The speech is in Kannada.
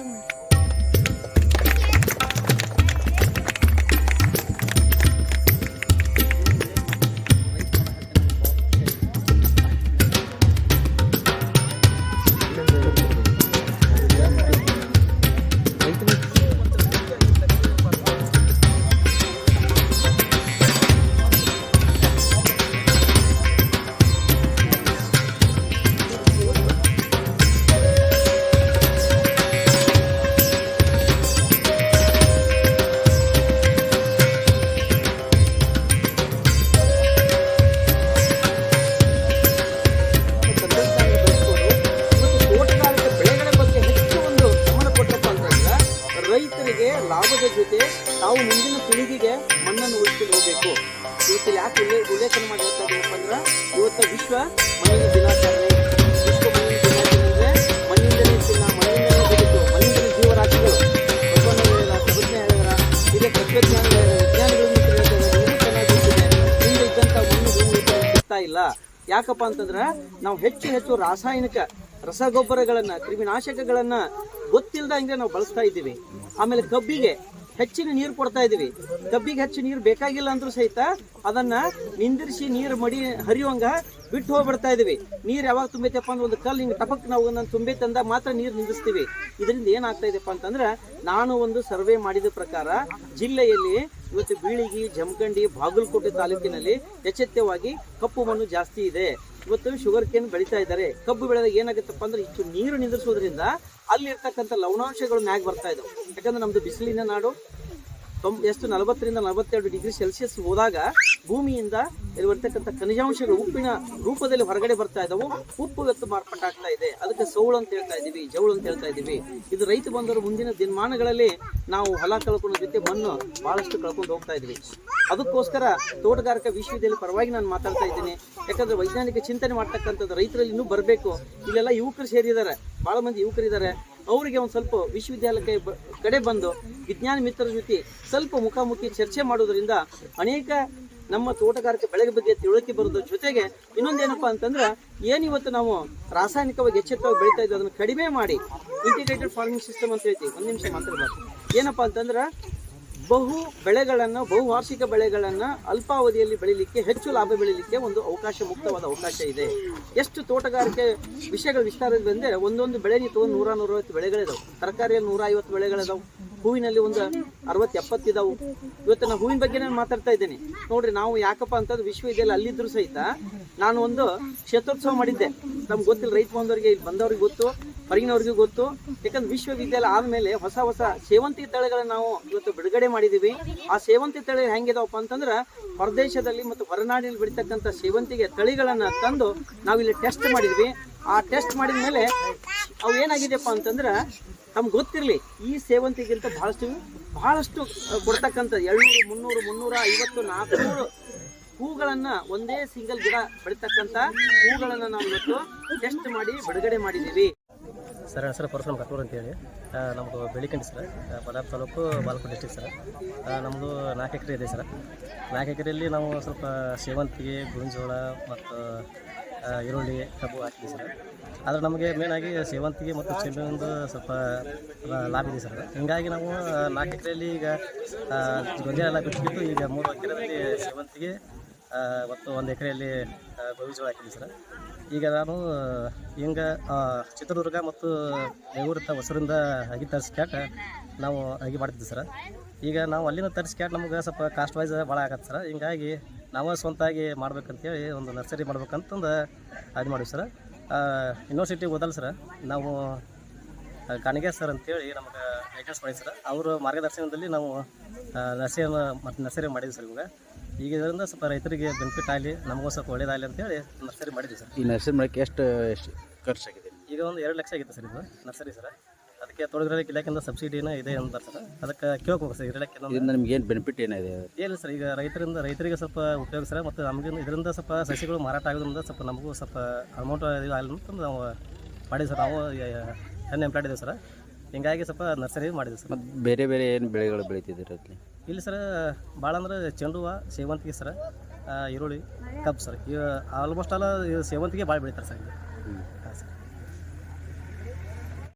ಇವತ್ತು ಲಾಭದ ಜೊತೆ ತಾವು ಮುಂದಿನ ಪೀಳಿಗೆಗೆ ಮಣ್ಣನ್ನು ಉಳಿಸ್ಕೊಂಡು ಹೋಗಬೇಕು. ಇವತ್ತು ಯಾಕೆ ಉಲ್ಲೇ, ಉಲ್ಲೇಖನ ಮಾಡಿ ಇದ್ದೀನಪ್ಪ ಅಂದ್ರೆ, ಇವತ್ತು ವಿಶ್ವ ಮಣ್ಣಿನ ದಿನಾಚರಣೆ. ವಿಶ್ವ ಮಣ್ಣಿನ ದಿನಾಚರಣೆ ಅಂದರೆ ಮಣ್ಣಿಂದಲೇ ಚಿನ್ನ ಮಣ್ಣಿಂದಲೇ ಬದುಕು ಜೀವರಾಶಿಗಳು. ಸರ್ವಜ್ಞ ಹೇಳಿದ್ರ ಇದೇ ಹಿಂದೆ ಇದ್ದಂಥ ಭೂಮಿ ಇಲ್ಲ. ಯಾಕಪ್ಪ ಅಂತಂದ್ರೆ, ನಾವು ಹೆಚ್ಚು ಹೆಚ್ಚು ರಾಸಾಯನಿಕ ರಸಗೊಬ್ಬರಗಳನ್ನು, ಕ್ರಿಮಿನಾಶಕಗಳನ್ನ ಗೊತ್ತಿಲ್ದಂಗೆ ನಾವು ಬಳಸ್ತಾ ಇದ್ದೀವಿ. ಆಮೇಲೆ ಕಬ್ಬಿಗೆ ಹೆಚ್ಚಿನ ನೀರು ಕೊಡ್ತಾ ಇದ್ದೀವಿ. ಕಬ್ಬಿಗೆ ಹೆಚ್ಚು ನೀರು ಬೇಕಾಗಿಲ್ಲ ಅಂದ್ರೂ ಸಹಿತ ಅದನ್ನ ನಿಂದಿರಿಸಿ ನೀರು ಮಡಿ ಹರಿಯುವಂಗ ಬಿಟ್ಟು ಹೋಗ್ಬಿಡ್ತಾ ಇದೀವಿ ನೀರು ಯಾವಾಗ ತುಂಬೈತಪ್ಪ ಅಂದ್ರೆ ಒಂದು ಕಲ್ಲು ಹಿಂಗೆ ಟಪಕ್ ನಾವು ಒಂದೊಂದು ತುಂಬೈತೆ ತಂದ ಮಾತ್ರ ನೀರು ನಿಂದಿಸ್ತೀವಿ. ಇದರಿಂದ ಏನಾಗ್ತಾ ಇದೆಪ್ಪ ಅಂತಂದ್ರೆ ನಾನು ಒಂದು ಸರ್ವೆ ಮಾಡಿದ ಪ್ರಕಾರ ಜಿಲ್ಲೆಯಲ್ಲಿ ಇವತ್ತು ಬೀಳಿಗಿ, ಜಮಖಂಡಿ, ಬಾಗಲಕೋಟೆ ತಾಲೂಕಿನಲ್ಲಿ ಎಚ್ಚೆತ್ತವಾಗಿ ಕಪ್ಪು ಮಣ್ಣು ಜಾಸ್ತಿ ಇದೆ. ಇವತ್ತು ಶುಗರ್ ಕೇನ್ ಬೆಳೀತಾ ಇದ್ದಾರೆ. ಕಬ್ಬು ಬೆಳೆದಾಗ ಏನಾಗುತ್ತಪ್ಪ ಅಂದ್ರೆ ಇಷ್ಟು ನೀರು ನಿಂದಿರಿಸೋದ್ರಿಂದ ಅಲ್ಲಿರ್ತಕ್ಕಂಥ ಲವಣಾಂಶಗಳು ಮ್ಯಾಗ್ ಬರ್ತಾ ಇದಾವೆ. ಯಾಕಂದ್ರೆ ನಮ್ದು ಬಿಸಿಲಿನ ನಾಡು ತೊಂಬ ಎಷ್ಟು, ನಲವತ್ತರಿಂದ ನಲವತ್ತೆರಡು ಡಿಗ್ರಿ ಸೆಲ್ಸಿಯಸ್ ಹೋದಾಗ ಭೂಮಿಯಿಂದ ಇಲ್ಲಿ ಬರ್ತಕ್ಕಂಥ ಖನಿಜಾಂಶಗಳು ಉಪ್ಪಿನ ರೂಪದಲ್ಲಿ ಹೊರಗಡೆ ಬರ್ತಾ ಇದ್ದಾವೆ. ಉಪ್ಪು ವ್ಯಕ್ತ ಮಾರ್ಪಾಟಾಗ್ತಾ ಇದೆ. ಅದಕ್ಕೆ ಸೌಳು ಅಂತ ಹೇಳ್ತಾ ಇದೀವಿ ಜೌಳು ಅಂತ ಹೇಳ್ತಾ ಇದೀವಿ ಇದು ರೈತ ಬಂದವರು ಮುಂದಿನ ದಿನಮಾನಗಳಲ್ಲಿ ನಾವು ಹೊಲ ಕಳ್ಕೊಳ್ಳೋ ಜೊತೆ ಮಣ್ಣು ಬಹಳಷ್ಟು ಕಳ್ಕೊಂಡು ಹೋಗ್ತಾ ಇದ್ವಿ ಅದಕ್ಕೋಸ್ಕರ ತೋಟಗಾರಿಕಾ ವಿಶ್ವವಿದ್ಯಾಲಯ ಪರವಾಗಿ ನಾನು ಮಾತಾಡ್ತಾ ಇದ್ದೀನಿ. ಯಾಕಂದ್ರೆ ವೈಜ್ಞಾನಿಕ ಚಿಂತನೆ ಮಾಡ್ತಕ್ಕಂಥದ್ದು ರೈತರಲ್ಲಿ ಇನ್ನೂ ಬರಬೇಕು. ಇಲ್ಲೆಲ್ಲ ಯುವಕರು ಸೇರಿದ್ದಾರೆ. ಭಾಳ ಮಂದಿ ಯುವಕರಿದ್ದಾರೆ. ಅವರಿಗೆ ಒಂದು ಸ್ವಲ್ಪ ವಿಶ್ವವಿದ್ಯಾಲಯಕ್ಕೆ ಕಡೆ ಬಂದು ವಿಜ್ಞಾನ ಮಿತ್ರರ ಜೊತೆ ಸ್ವಲ್ಪ ಮುಖಾಮುಖಿ ಚರ್ಚೆ ಮಾಡೋದ್ರಿಂದ ಅನೇಕ ನಮ್ಮ ತೋಟಗಾರಿಕೆ ಬೆಳೆಗೆ ಬಗ್ಗೆ ತಿಳುವಳಿಕೆ ಬರೋದ್ರ ಜೊತೆಗೆ ಇನ್ನೊಂದೇನಪ್ಪ ಅಂತಂದ್ರೆ ಏನಿವತ್ತು ನಾವು ರಾಸಾಯನಿಕವಾಗಿ ಎಚ್ಚೆತ್ತವಾಗಿ ಬೆಳೀತಾ ಇದ್ದೀವಿ ಅದನ್ನು ಕಡಿಮೆ ಮಾಡಿ ಇಂಟಿಗ್ರೇಟೆಡ್ ಫಾರ್ಮಿಂಗ್ ಸಿಸ್ಟಮ್ ಅಂತ ಹೇಳ್ತೀವಿ. ಒಂದು ನಿಮಿಷ ಮಾತಾಡಬಾರ್ದು. ಏನಪ್ಪ ಅಂತಂದ್ರೆ ಬಹು ಬೆಳೆಗಳನ್ನು ಬಹುವಾರ್ಷಿಕ ಬೆಳೆಗಳನ್ನು ಅಲ್ಪಾವಧಿಯಲ್ಲಿ ಬೆಳೀಲಿಕ್ಕೆ ಹೆಚ್ಚು ಲಾಭ ಬೆಳೀಲಿಕ್ಕೆ ಒಂದು ಅವಕಾಶ, ಮುಕ್ತವಾದ ಅವಕಾಶ ಇದೆ. ಎಷ್ಟು ತೋಟಗಾರಿಕೆ ವಿಷಯಗಳು ವಿಸ್ತಾರ ಬಂದರೆ ಒಂದೊಂದು ಬೆಳೆ ನೀವು ನೂರ ನೂರೈವತ್ತು ಬೆಳೆಗಳಿದಾವೆ. ತರಕಾರಿಯಲ್ಲಿ ನೂರ ಐವತ್ತು ಬೆಳೆಗಳಿದಾವೆ. ಹೂವಿನಲ್ಲಿ ಒಂದು ಅರವತ್ತು ಎಪ್ಪತ್ತು ಇದಾವು. ಇವತ್ತು ನಾನು ಹೂವಿನ ಬಗ್ಗೆ ನಾನು ಮಾತಾಡ್ತಾ ಇದ್ದೀನಿ. ನೋಡ್ರಿ, ನಾವು ಯಾಕಪ್ಪ ಅಂತಂದ್ರೆ ವಿಶ್ವವಿದ್ಯಾಲಯ ಅಲ್ಲಿದ್ದರೂ ಸಹಿತ ನಾನು ಒಂದು ಕ್ಷೇತ್ರೋತ್ಸವ ಮಾಡಿದ್ದೆ. ನಮ್ಗೆ ಗೊತ್ತಿಲ್ಲ, ರೈತ ಬಂದವರಿಗೆ ಇಲ್ಲಿ ಬಂದವ್ರಿಗೆ ಗೊತ್ತು. ಹೊರಗಿನವ್ರಿಗೂ ಗೊತ್ತು. ಯಾಕಂದ್ರೆ ವಿಶ್ವವಿದ್ಯಾಲಯ ಆದಮೇಲೆ ಹೊಸ ಹೊಸ ಸೇವಂತಿ ತಳಿಗಳನ್ನ ನಾವು ಇವತ್ತು ಬಿಡುಗಡೆ ಮಾಡಿದ್ದೀವಿ ಆ ಸೇವಂತಿ ತಳಿ ಹೆಂಗಿದಾವಪ್ಪ ಅಂತಂದ್ರೆ ಹೊರದೇಶದಲ್ಲಿ ಮತ್ತು ಹೊರನಾಡಿನಲ್ಲಿ ಬೆಳೀತಕ್ಕಂಥ ಸೇವಂತಿಗೆ ತಳಿಗಳನ್ನು ತಂದು ನಾವಿಲ್ಲಿ ಟೆಸ್ಟ್ ಮಾಡಿದ್ವಿ. ಆ ಟೆಸ್ಟ್ ಮಾಡಿದ ಮೇಲೆ ಅವು ಏನಾಗಿದೆಯಪ್ಪ ಅಂತಂದ್ರೆ ನಮ್ಗೆ ಗೊತ್ತಿರಲಿ, ಈ ಸೇವಂತಿಗಿಂತ ಬಹಳಷ್ಟು ಬಹಳಷ್ಟು ಕೊಡ್ತಕ್ಕಂಥ ಏಳ್ನೂರು, ಮುನ್ನೂರು, ಮುನ್ನೂರ ಐವತ್ತು, ನಾಲ್ಕುನೂರು ಹೂಗಳನ್ನು ಒಂದೇ ಸಿಂಗಲ್ ಗಿಡ ಬೆಳೀತಕ್ಕಂಥ ಹೂಗಳನ್ನು ನಾವು ಇವತ್ತು ಟೆಸ್ಟ್ ಮಾಡಿ ಬಿಡುಗಡೆ ಮಾಡಿದ್ದೀವಿ ಸರ್, ಹೆಸರು ಪರಶುರಾಮ್ ಕಟ್ಟೂರು ಅಂತೇಳಿ. ನಮ್ಮದು ಬೆಳಿಕಂಡಿ ಸರ್. ಪದಾರ್ ತಾಲೂಕು ಬಾಲ್ಕೋಟ್ ಡಿಸ್ಟಿಕ್ ಸರ್. ನಮ್ಮದು ನಾಲ್ಕು ಎಕರೆ ಇದೆ ಸರ್. ನಾಲ್ಕು ಎಕರೆಯಲ್ಲಿ ನಾವು ಸ್ವಲ್ಪ ಸೇವಂತಿಗೆ, ಗುಂಜೋಳ ಮತ್ತು ಈರುಳ್ಳಿ, ಕಬ್ಬು ಹಾಕಿದ್ವಿ ಸರ್. ಆದರೆ ನಮಗೆ ಮೇನಾಗಿ ಸೇವಂತಿಗೆ ಮತ್ತು ಚೆಂಡುವಿಂದು ಸ್ವಲ್ಪ ಲಾಭ ಇದೆ ಸರ್. ಹಿಂಗಾಗಿ ನಾವು ನಾಲ್ಕು ಎಕರೆಯಲ್ಲಿ ಈಗ ಗೊಂಜೆ ಗೊಂಜಾಳ ಎಲ್ಲ ಬಿಟ್ಬಿಟ್ಟು ಈಗ ಮೂರು ಎಕರೆಯಲ್ಲಿ ಸೇವಂತಿಗೆ ಮತ್ತು ಒಂದು ಎಕರೆಯಲ್ಲಿ ಗೋವಿಜೋಳ ಹಾಕಿದ್ವಿ ಸರ್. ಈಗ ನಾನು ಹಿಂಗೆ ಚಿತ್ರದುರ್ಗ ಮತ್ತು ಬೆಂಗಳೂರಿಂದ ಹೊಸರಿಂದ ಅಗಿ ತರಿಸ್ಕ್ಯಾಟ ನಾವು ಅಗಿ ಮಾಡ್ತಿದ್ವಿ ಸರ್. ಈಗ ನಾವು ಅಲ್ಲಿಂದ ತರಿಸ್ಕ್ಯಾಟ್ ನಮ್ಗೆ ಸ್ವಲ್ಪ ಕಾಸ್ಟ್ ವೈಸ್ ಭಾಳ ಆಗತ್ತೆ ಸರ್. ಹಿಂಗಾಗಿ ನಾವು ಸ್ವಂತಾಗಿ ಮಾಡ್ಬೇಕಂತೇಳಿ ಒಂದು ನರ್ಸರಿ ಮಾಡ್ಬೇಕಂತಂದು ಅದು ಮಾಡಿವಿ ಸರ್. ಯೂನಿವರ್ಸಿಟಿಗೆ ಓದಲ್ಲ ಸರ್. ನಾವು ಕಾಣಿಗೆ ಸರ್ ಅಂತೇಳಿ ನಮಗೆ ಗೈಡೆನ್ಸ್ ಮಾಡಿ ಸರ್. ಅವರು ಮಾರ್ಗದರ್ಶನದಲ್ಲಿ ನಾವು ನರ್ಸರಿಯನ್ನು ಮತ್ತು ನರ್ಸರಿ ಮಾಡಿದ್ವಿ ಸರ್ ಇವಾಗ. ಈಗ ಇದರಿಂದ ಸ್ವಲ್ಪ ರೈತರಿಗೆ ಬೆನಿಫಿಟ್ ಆಗಲಿ ನಮಗೂ ಸ್ವಲ್ಪ ಒಳ್ಳೇದಾಗಲಿ ಅಂತೇಳಿ ನರ್ಸರಿ ಮಾಡಿದ್ವಿ ಸರ್. ಈ ನರ್ಸರಿ ಮಾಡಕ್ಕೆ ಎಷ್ಟು ಖರ್ಚು ಖರ್ಚಾಗಿದೆ? ಈಗ ಒಂದು ಎರಡು ಲಕ್ಷ ಆಗಿತ್ತು ಸರ್ ಇದು ನರ್ಸರಿ ಸರ್. ಅದಕ್ಕೆ ತೊಡಗಿರೋಕ್ಕೆ ಇಲಾಖೆಯಿಂದ ಸಬ್ಸಿಡಿನ ಇದೆ ಅಂತಾರೆ ಸರ್. ಅದಕ್ಕೆ ಕೇಳ್ಬೇಕು ಸರ್ ಇಲಾಖೆ ಇದರಿಂದ ನಿಮ್ಗೆ ಏನು ಬೆನಿಫಿಟ್ ಏನಿದೆ? ಏನಿಲ್ಲ ಸರ್ ಈಗ ರೈತರಿಂದ ರೈತರಿಗೆ ಸ್ವಲ್ಪ ಉಪಯೋಗ ಸರ್ ಮತ್ತು ನಮಗೆ ಇದರಿಂದ ಸ್ವಲ್ಪ ಸಸಿಗಳು ಮಾರಾಟ ಆಗೋದ್ರಿಂದ ಸ್ವಲ್ಪ ನಮಗೂ ಸ್ವಲ್ಪ ಅಮೌಂಟ್ ಇದು ಆಗಲಿ ಅಂತ ನಾವು ಮಾಡಿದ್ವಿ ಸರ್. ನಾವು ಹೆಣ್ಣು ಎಂಪ್ಲಾಯ್ಡ್ ಇದ್ದೀವಿ ಸರ್. ಹಿಂಗಾಗಿ ಸ್ವಲ್ಪ ನರ್ಸರಿ ಮಾಡಿದ್ವಿ ಸರ್. ಮತ್ತು ಬೇರೆ ಬೇರೆ ಏನು ಬೆಳೆಗಳು ಬೆಳೀತಿದ್ದೀರಿ ಅಲ್ಲಿ ಇಲ್ಲಿ ಸರ್, ಭಾಳ ಅಂದ್ರೆ ಚೆಂಡು ಹೂವು, ಸೇವಂತಿಗೆ ಸರ್ ಈರುಳ್ಳಿ ಕಬ್ಬು ಸರ್. ಆಲ್ಮೋಸ್ಟ್ ಆಲ್ ಸೇವಂತಿಗೆ ಭಾಳ ಬೆಳಿತಾರೆ ಸರ್ ಇಲ್ಲಿ.